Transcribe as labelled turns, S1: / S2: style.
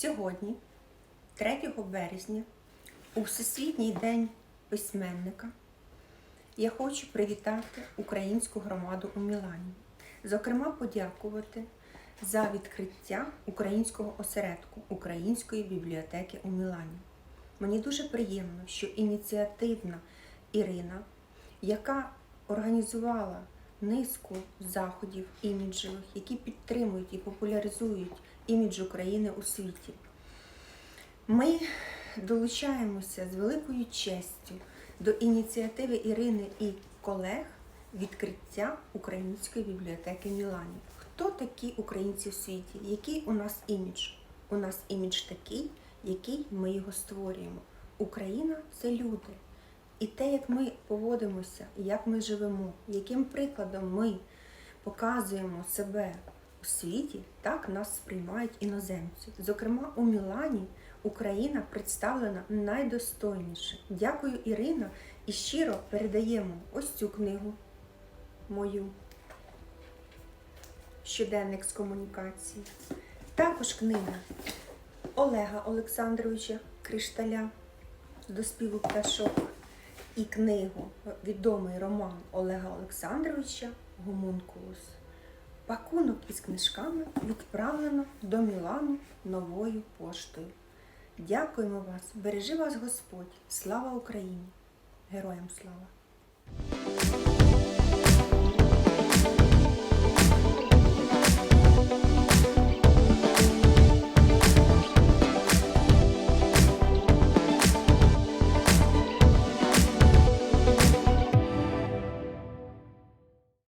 S1: Сьогодні, 3 березня, у Всесвітній день письменника, я хочу привітати українську громаду у Мілані. Зокрема, подякувати за відкриття українського осередку Української бібліотеки у Мілані. Мені дуже приємно, що ініціативна Ірина, яка організувала низку заходів іміджевих, які підтримують і популяризують імідж України у світі. Ми долучаємося з великою честю до ініціативи Ірини і колег відкриття Української бібліотеки в Мілані. Хто такі українці в світі? Який у нас імідж? У нас імідж такий, який ми його створюємо. Україна це люди. І те, як ми поводимося, як ми живемо, яким прикладом ми показуємо себе у світі, так нас сприймають іноземці. Зокрема, у Мілані Україна представлена найдостойніше. Дякую, Ірина, і щиро передаємо ось цю книгу мою. Щоденник з комунікації. Також книга Олега Олександровича Кришталя до співу пташок і книгу відомий роман Олега Олександровича Гомункулус. Пакунок із книжками відправлено до Мілану новою поштою. Дякуємо вас, бережи вас Господь! Слава Україні! Героям слава!